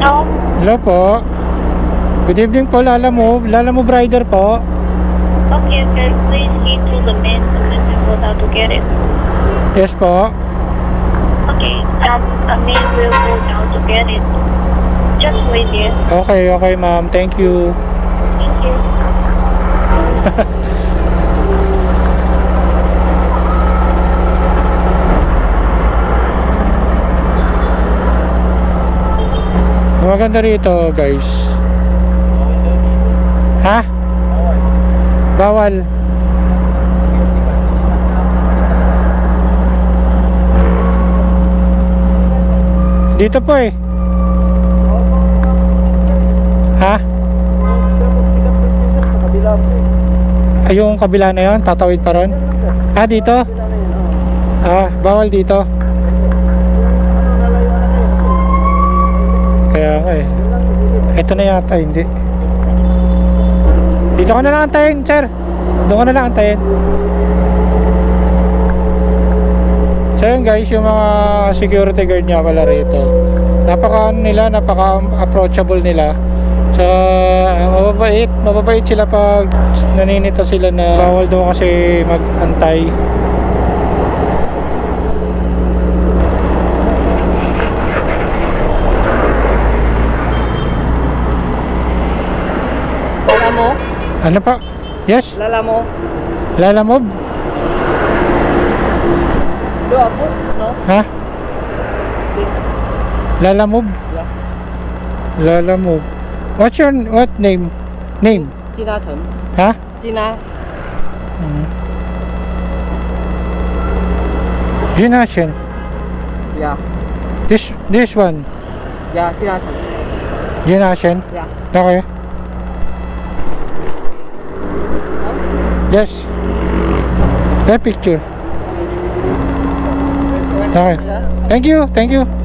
No? Hello po. Good evening po, Lala Move. Lala Move Rider po. Okay, sir. Please key to the main and then how to get it. Yes po. Okay. Um, a main will go down to get it. Just wait here. Okay, okay ma'am. Thank you. Thank you. Maganda rito, guys. Ha? Bawal. Dito po eh. Ha? Ay, yung kabila na yon, tatawid pa ron? Ah, dito? Ah, bawal dito. Ito na yata, hindi. Dito ka na lang antayin, sir. Doon ka na lang antayin. So yun guys, yung mga security guard niya pala rito. Napaka ano nila, napaka approachable nila. So, mababait, mababait sila pag naninito sila na bawal daw kasi mag-antay. Lala mo? Ano pa? Yes? Lala mo? Lala Mob? Do ako? No? Ha? Lala Mob? Yeah. Lala Mob. What's your what name? Name? China Chen. Ha? China. Jinashin. Yeah. This this one. Yeah, China Chen. Jinashin. Yeah. Okay. Yes. That picture. All right. Thank you. Thank you.